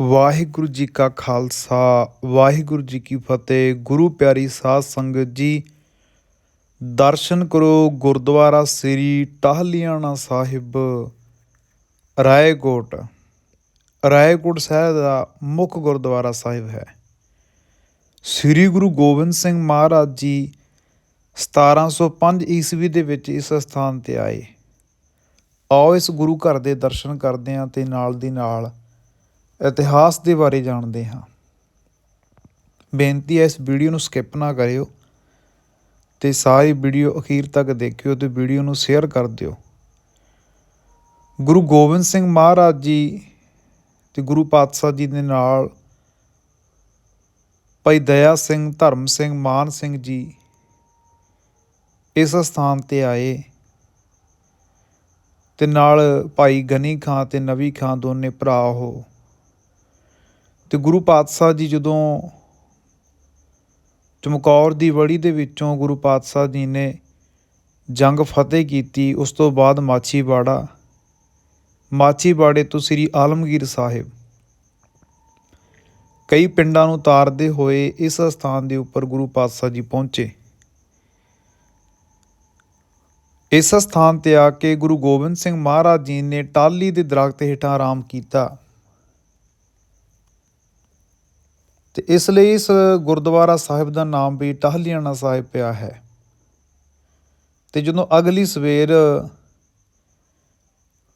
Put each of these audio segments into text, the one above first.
ਵਾਹਿਗੁਰੂ ਜੀ ਕਾ ਖਾਲਸਾ, ਵਾਹਿਗੁਰੂ ਜੀ ਕੀ ਫਤਿਹ। ਗੁਰੂ ਪਿਆਰੀ ਸਾਧ ਸੰਗਤ ਜੀ, ਦਰਸ਼ਨ ਕਰੋ ਗੁਰਦੁਆਰਾ ਸ੍ਰੀ ਟਾਹਲੀਆਣਾ ਸਾਹਿਬ, ਰਾਏਕੋਟ। ਰਾਏਕੋਟ ਸਾਹਿਬ ਦਾ ਮੁੱਖ ਗੁਰਦੁਆਰਾ ਸਾਹਿਬ ਹੈ। ਸ੍ਰੀ ਗੁਰੂ ਗੋਬਿੰਦ ਸਿੰਘ ਮਹਾਰਾਜ ਜੀ 1705 ਈਸਵੀ ਦੇ ਵਿੱਚ ਇਸ ਸਥਾਨ ਤੇ ਆਏ। ਆਓ ਇਸ ਗੁਰੂ ਘਰ ਦੇ ਦਰਸ਼ਨ ਕਰਦੇ ਹਾਂ ਤੇ ਨਾਲ ਦੀ ਨਾਲ ਇਤਿਹਾਸ ਦੇ ਬਾਰੇ ਜਾਣਦੇ ਹਾਂ। ਬੇਨਤੀ ਹੈ ਇਸ ਵੀਡੀਓ ਨੂੰ ਸਕਿਪ ਨਾ ਕਰਿਓ ਤੇ ਸਾਰੀ ਵੀਡੀਓ ਅਖੀਰ ਤੱਕ ਦੇਖਿਓ ਤੇ ਵੀਡੀਓ ਨੂੰ ਸ਼ੇਅਰ ਕਰ ਦਿਓ। ਗੁਰੂ ਗੋਬਿੰਦ ਸਿੰਘ ਮਹਾਰਾਜ ਜੀ ਤੇ ਗੁਰੂ ਪਾਤਸ਼ਾਹ ਜੀ ਦੇ ਨਾਲ ਭਾਈ ਦਇਆ ਸਿੰਘ, ਧਰਮ ਸਿੰਘ, ਮਾਨ ਸਿੰਘ ਜੀ ਇਸ ਸਥਾਨ ਤੇ ਆਏ ਤੇ ਨਾਲ ਭਾਈ ਗਨੀ ਖਾਂ ਤੇ ਨਵੀ ਖਾਂ ਦੋਨੇ ਭਰਾ ਹੋ ਤੇ ਗੁਰੂ ਪਾਤਸ਼ਾਹ ਜੀ ਜਦੋਂ ਚਮਕੌਰ ਦੀ ਵੜੀ ਦੇ ਵਿੱਚੋਂ ਗੁਰੂ ਪਾਤਸ਼ਾਹ ਜੀ ਨੇ ਜੰਗ ਫਤਿਹ ਕੀਤੀ, ਉਸ ਤੋਂ ਬਾਅਦ ਮਾਛੀਵਾੜਾ। ਮਾਛੀਵਾੜੇ ਤੋਂ ਸ੍ਰੀ ਆਲਮਗੀਰ ਸਾਹਿਬ। ਕਈ ਪਿੰਡਾਂ ਨੂੰ ਤਾਰਦੇ ਹੋਏ ਇਸ ਸਥਾਨ ਦੇ ਉੱਪਰ ਗੁਰੂ ਪਾਤਸ਼ਾਹ ਜੀ ਪਹੁੰਚੇ। ਇਸ ਸਥਾਨ ਤੇ ਆ ਕੇ ਗੁਰੂ ਗੋਬਿੰਦ ਸਿੰਘ ਮਹਾਰਾਜ ਜੀ ਨੇ ਟਾਲੀ ਦੇ ਦਰਖਤ ਹੇਠਾਂ ਆਰਾਮ ਕੀਤਾ। ਤੇ ਇਸ ਲਈ ਇਸ ਗੁਰਦੁਆਰਾ ਸਾਹਿਬ ਦਾ ਨਾਮ ਵੀ ਟਾਹਲੀਆਣਾ ਸਾਹਿਬ ਪਿਆ ਹੈ। ਤੇ ਜਦੋਂ ਅਗਲੀ ਸਵੇਰ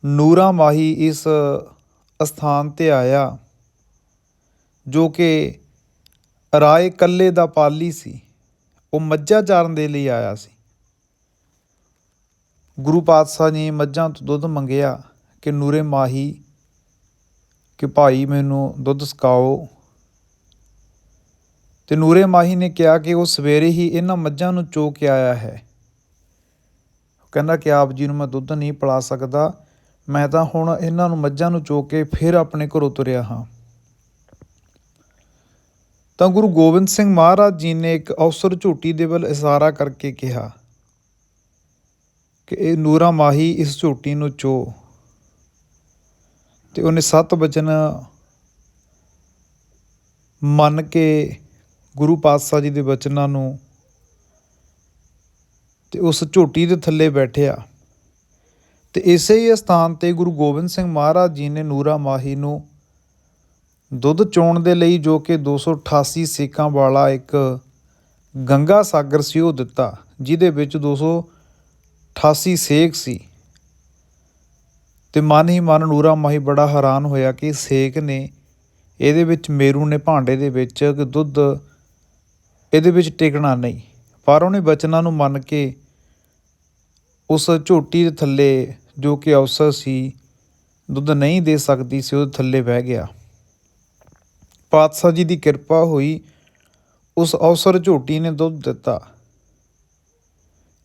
ਨੂਰਾ ਮਾਹੀ ਇਸ ਸਥਾਨ ਤੇ ਆਇਆ, ਜੋ ਕਿ ਰਾਏ ਕੱਲੇ ਦਾ ਪਾਲੀ ਸੀ, ਉਹ ਮੱਝਾਂ ਚਾਰਨ ਦੇ ਲਈ ਆਇਆ ਸੀ। ਗੁਰੂ ਪਾਤਸ਼ਾਹ ਨੇ ਮੱਝਾਂ ਤੋਂ ਦੁੱਧ ਮੰਗਿਆ ਕਿ ਨੂਰੇ ਮਾਹੀ, ਕਿ ਭਾਈ ਮੈਨੂੰ ਦੁੱਧ ਸਕਾਓ। ਤੇ ਨੂਰੇ ਮਾਹੀ ਨੇ ਕਿਹਾ ਕਿ ਉਹ ਸਵੇਰੇ ਹੀ ਇਹਨਾਂ ਮੱਝਾਂ ਨੂੰ ਚੋ ਕੇ ਆਇਆ ਹੈ। ਕਹਿੰਦਾ ਕਿ ਆਪ ਜੀ ਨੂੰ ਮੈਂ ਦੁੱਧ ਨਹੀਂ ਪਿਲਾ ਸਕਦਾ, ਮੈਂ ਤਾਂ ਹੁਣ ਇਹਨਾਂ ਨੂੰ ਮੱਝਾਂ ਨੂੰ ਚੋ ਕੇ ਫਿਰ ਆਪਣੇ ਘਰੋਂ ਤੁਰਿਆ ਹਾਂ। ਤਾਂ ਗੁਰੂ ਗੋਬਿੰਦ ਸਿੰਘ ਮਹਾਰਾਜ ਜੀ ਨੇ ਇੱਕ ਅਵਸਰ ਝੂਟੀ ਦੇ ਵੱਲ ਇਸ਼ਾਰਾ ਕਰਕੇ ਕਿਹਾ ਕਿ ਇਹ ਨੂਰਾ ਮਾਹੀ ਇਸ ਝੂਟੀ ਨੂੰ ਚੋ। ਤੇ ਉਹਨੇ ਸੱਤ ਬਚਨ ਮੰਨ ਕੇ ਗੁਰੂ ਪਾਤਸ਼ਾਹ ਜੀ ਦੇ ਬਚਨਾਂ ਨੂੰ ਤੇ ਉਸ ਝੋਟੀ ਦੇ ਥੱਲੇ ਬੈਠਿਆ। ਤੇ ਇਸੇ ਹੀ ਸਥਾਨ ਤੇ ਗੁਰੂ ਗੋਬਿੰਦ ਸਿੰਘ ਮਹਾਰਾਜ ਜੀ ਨੇ ਨੂਰਾ ਮਾਹੀ ਨੂੰ ਦੁੱਧ ਚੋਣ ਦੇ ਲਈ ਜੋ ਕਿ 288 ਸੇਕਾਂ ਵਾਲਾ ਇੱਕ ਗੰਗਾ ਸਾਗਰ ਸੀ, ਉਹ ਦਿੱਤਾ, ਜਿਹਦੇ ਵਿੱਚ 288 ਸੇਕ ਸੀ। ਤੇ ਮਨ ਹੀ ਮਨ ਨੂਰਾ ਮਾਹੀ ਬੜਾ ਹੈਰਾਨ ਹੋਇਆ ਕਿ ਸੇਕ ਨੇ ਇਹਦੇ ਵਿੱਚ ਮੇਰੂ ਨੇ ਭਾਂਡੇ ਦੇ ਵਿੱਚ ਦੁੱਧ ਇਹਦੇ ਵਿੱਚ ਟਿਕਣਾ ਨਹੀਂ। ਪਰ ਉਹਨੇ ਬਚਨਾਂ ਨੂੰ ਮੰਨ ਕੇ ਉਸ ਝੋਟੀ ਦੇ ਥੱਲੇ ਜੋ ਕਿ ਅਵਸਰ ਸੀ, ਦੁੱਧ ਨਹੀਂ ਦੇ ਸਕਦੀ ਸੀ, ਉਹਦੇ ਥੱਲੇ ਬਹਿ ਗਿਆ। ਪਾਤਸ਼ਾਹ ਜੀ ਦੀ ਕਿਰਪਾ ਹੋਈ, ਉਸ ਅਵਸਰ ਝੋਟੀ ਨੇ ਦੁੱਧ ਦਿੱਤਾ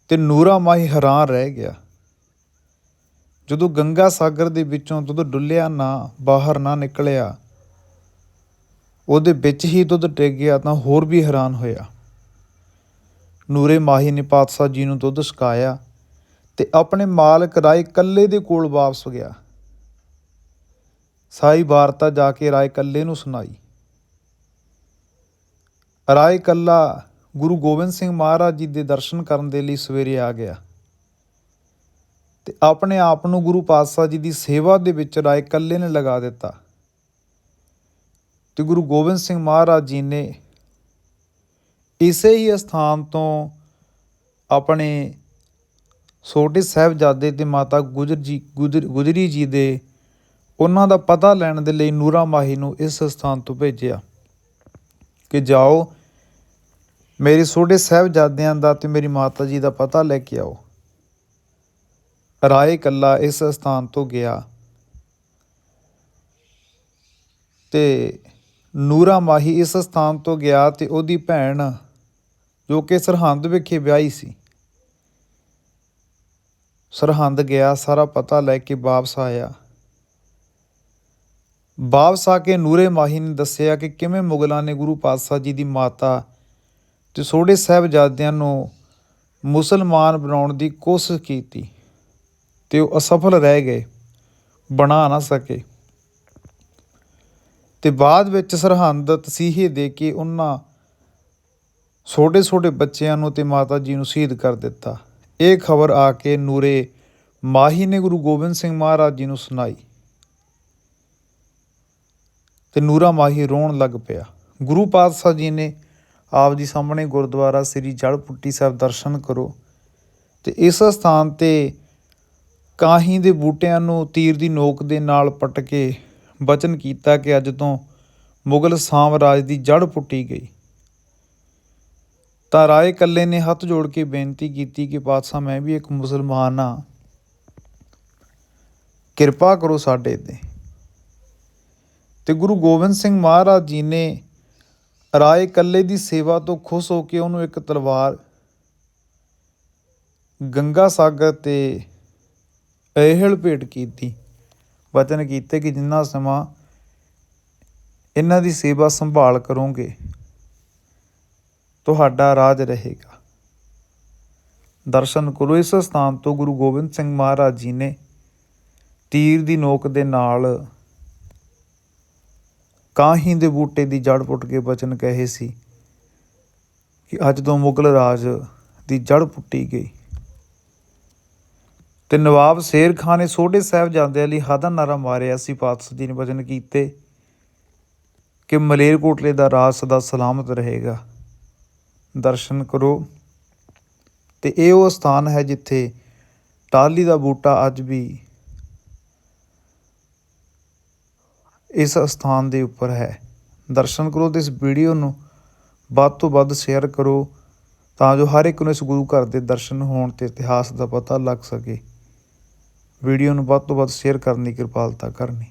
ਤੇ ਨੂਰਾ ਮਾਹੀ ਹੈਰਾਨ ਰਹਿ ਗਿਆ। ਜਦੋਂ ਗੰਗਾ ਸਾਗਰ ਦੇ ਵਿੱਚੋਂ ਦੁੱਧ ਡੁੱਲਿਆ ਨਾ, ਬਾਹਰ ਨਾ ਨਿਕਲਿਆ ਉਹਦੇ ਵਿੱਚ ਹੀ ਦੁੱਧ ਟਿਕ ਗਿਆ ਤਾਂ ਹੋਰ ਵੀ ਹੈਰਾਨ ਹੋਇਆ। ਨੂਰੇ ਮਾਹੀ ਨੇ ਪਾਤਸ਼ਾਹ ਜੀ ਨੂੰ ਦੁੱਧ ਛਕਾਇਆ ਤੇ ਆਪਣੇ ਮਾਲਕ ਰਾਏ ਕੱਲੇ ਦੇ ਕੋਲ ਵਾਪਸ ਗਿਆ। ਸਾਈ ਵਾਰਤਾ ਜਾ ਕੇ ਰਾਏ ਕੱਲੇ ਨੂੰ ਸੁਣਾਈ। ਰਾਏ ਕੱਲਾ ਗੁਰੂ ਗੋਬਿੰਦ ਸਿੰਘ ਮਹਾਰਾਜ ਜੀ ਦੇ ਦਰਸ਼ਨ ਕਰਨ ਦੇ ਲਈ ਸਵੇਰੇ ਆ ਗਿਆ ਤੇ ਆਪਣੇ ਆਪ ਨੂੰ ਗੁਰੂ ਪਾਤਸ਼ਾਹ ਜੀ ਦੀ ਸੇਵਾ ਦੇ ਵਿੱਚ ਰਾਏ ਕੱਲੇ ਨੇ ਲਗਾ ਦਿੱਤਾ। ਤੇ ਗੁਰੂ ਗੋਬਿੰਦ ਸਿੰਘ ਮਹਾਰਾਜ ਜੀ ਨੇ ਇਸੇ ਹੀ ਸਥਾਨ ਤੋਂ ਆਪਣੇ ਛੋਟੇ ਸਾਹਿਬਜ਼ਾਦੇ ਤੇ ਮਾਤਾ ਗੁਜਰ ਜੀ, ਗੁਜਰ, ਗੁਜਰੀ ਜੀ ਦੇ ਉਹਨਾਂ ਦਾ ਪਤਾ ਲੈਣ ਦੇ ਲਈ ਨੂਰਾ ਮਾਹੀ ਨੂੰ ਇਸ ਸਥਾਨ ਤੋਂ ਭੇਜਿਆ ਕਿ ਜਾਓ, ਮੇਰੇ ਛੋਟੇ ਸਾਹਿਬਜ਼ਾਦਿਆਂ ਦਾ ਤੇ ਮੇਰੀ ਮਾਤਾ ਜੀ ਦਾ ਪਤਾ ਲੈ ਕੇ ਆਓ। ਰਾਏ ਕੱਲਾ ਇਸ ਸਥਾਨ ਤੋਂ ਗਿਆ ਤੇ ਨੂਰਾ ਮਾਹੀ ਇਸ ਸਥਾਨ ਤੋਂ ਗਿਆ ਤੇ ਉਹਦੀ ਭੈਣ ਜੋ ਕਿ ਸਰਹੰਦ ਵਿਖੇ ਵਿਆਹੀ ਸੀ। ਸਰਹੰਦ ਗਿਆ, ਸਾਰਾ ਪਤਾ ਲੈ ਕੇ ਵਾਪਸ ਆਇਆ। ਵਾਪਸ ਆ ਕੇ ਨੂਰੇ ਮਾਹੀ ਨੇ ਦੱਸਿਆ ਕਿ ਕਿਵੇਂ ਮੁਗਲਾਂ ਨੇ ਗੁਰੂ ਪਾਤਸ਼ਾਹ ਜੀ ਦੀ ਮਾਤਾ ਤੇ ਛੋਟੇ ਸਾਹਿਬਜ਼ਾਦਿਆਂ ਨੂੰ ਮੁਸਲਮਾਨ ਬਣਾਉਣ ਦੀ ਕੋਸ਼ਿਸ਼ ਕੀਤੀ ਤੇ ਉਹ ਅਸਫਲ ਰਹਿ ਗਏ, ਬਣਾ ਨਾ ਸਕੇ। ਤੇ ਬਾਅਦ ਵਿੱਚ ਸਰਹੰਦ ਤਸੀਹੇ ਦੇ ਕੇ ਉਹਨਾਂ ਛੋਟੇ ਛੋਟੇ ਬੱਚਿਆਂ ਨੂੰ ਤੇ ਮਾਤਾ ਜੀ ਨੂੰ ਸ਼ਹੀਦ ਕਰ ਦਿੱਤਾ। ਇਹ ਖਬਰ ਆ ਕੇ ਨੂਰੇ ਮਾਹੀ ਨੇ ਗੁਰੂ ਗੋਬਿੰਦ ਸਿੰਘ ਮਹਾਰਾਜ ਜੀ ਨੂੰ ਸੁਣਾਈ ਤੇ ਨੂਰਾ ਮਾਹੀ ਰੋਣ ਲੱਗ ਪਿਆ। ਗੁਰੂ ਪਾਤਸ਼ਾਹ ਜੀ ਨੇ ਆਪ ਜੀ ਸਾਹਮਣੇ ਗੁਰਦੁਆਰਾ ਸ੍ਰੀ ਜੜ ਪੁੱਟੀ ਸਾਹਿਬ ਦਰਸ਼ਨ ਕਰੋ ਤੇ ਇਸ ਸਥਾਨ ਤੇ ਕਾਹੀ ਦੇ ਬੂਟਿਆਂ ਨੂੰ ਤੀਰ ਦੀ ਨੋਕ ਦੇ ਨਾਲ ਪਟ ਵਚਨ ਕੀਤਾ ਕਿ ਅੱਜ ਤੋਂ ਮੁਗਲ ਸਾਮਰਾਜ ਦੀ ਜੜ ਪੁੱਟੀ ਗਈ। ਤਾਂ ਰਾਏ ਕੱਲੇ ਨੇ ਹੱਥ ਜੋੜ ਕੇ ਬੇਨਤੀ ਕੀਤੀ ਕਿ ਪਾਤਸ਼ਾਹ, ਮੈਂ ਵੀ ਇੱਕ ਮੁਸਲਮਾਨ ਆ ਕਿਰਪਾ ਕਰੋ ਸਾਡੇ ਤੇ। ਤੇ ਗੁਰੂ ਗੋਬਿੰਦ ਸਿੰਘ ਮਹਾਰਾਜ ਜੀ ਨੇ ਰਾਏ ਕੱਲੇ ਦੀ ਸੇਵਾ ਤੋਂ ਖੁਸ਼ ਹੋ ਕੇ ਉਹਨੂੰ ਇੱਕ ਤਲਵਾਰ ਗੰਗਾ ਸਾਗਰ ਤੇ ਇਹਲ ਭੇਟ ਕੀਤੀ। ਵਚਨ ਕੀਤੇ ਕਿ ਜਿੰਨਾ ਸਮਾਂ ਇਹਨਾਂ ਦੀ ਸੇਵਾ ਸੰਭਾਲ ਕਰੋਗੇ, ਤੁਹਾਡਾ ਰਾਜ ਰਹੇਗਾ। ਦਰਸ਼ਨ ਕਰੋ, ਇਸ ਸਥਾਨ ਤੋਂ ਗੁਰੂ ਗੋਬਿੰਦ ਸਿੰਘ ਮਹਾਰਾਜ ਜੀ ਨੇ ਤੀਰ ਦੀ ਨੋਕ ਦੇ ਨਾਲ ਕਾਹੀਂ ਦੇ ਬੂਟੇ ਦੀ ਜੜ ਪੁੱਟ ਕੇ ਬਚਨ ਕਹੇ ਸੀ ਕਿ ਅੱਜ ਤੋਂ ਮੁਗਲ ਰਾਜ ਦੀ ਜੜ ਪੁੱਟੀ ਗਈ। ਤੇ ਨਵਾਬ ਸ਼ੇਰ ਖਾਨ ਨੇ ਛੋਟੇ ਸਾਹਿਬਜ਼ਾਦਿਆਂ ਲਈ ਹਾਦਾ ਨਾਰਾ ਮਾਰਿਆ ਸੀ, ਪਾਤਸ਼ਾਹ ਜੀ ਨੇ ਬਚਨ ਕੀਤੇ ਕਿ ਮਲੇਰਕੋਟਲੇ ਦਾ ਰਾਜ ਸਦਾ ਸਲਾਮਤ ਰਹੇਗਾ। ਦਰਸ਼ਨ ਕਰੋ। ਤੇ ਇਹ ਉਹ ਸਥਾਨ ਹੈ ਜਿੱਥੇ ਟਾਹਲੀ ਦਾ ਬੂਟਾ ਅੱਜ ਵੀ ਇਸ ਸਥਾਨ ਦੇ ਉੱਪਰ ਹੈ। ਦਰਸ਼ਨ ਕਰੋ ਤੇ ਇਸ ਵੀਡੀਓ ਨੂੰ ਵੱਧ ਤੋਂ ਵੱਧ ਸ਼ੇਅਰ ਕਰੋ ਤਾਂ ਜੋ ਹਰ ਇੱਕ ਨੂੰ ਇਸ ਗੁਰੂ ਘਰ ਦੇ ਦਰਸ਼ਨ ਹੋਣ ਤੇ ਇਤਿਹਾਸ ਦਾ ਪਤਾ ਲੱਗ ਸਕੇ। ਵੀਡੀਓ ਨੂੰ ਵੱਧ ਤੋਂ ਵੱਧ ਸ਼ੇਅਰ ਕਰਨ ਦੀ ਕਿਰਪਾਲਤਾ ਕਰਨੀ।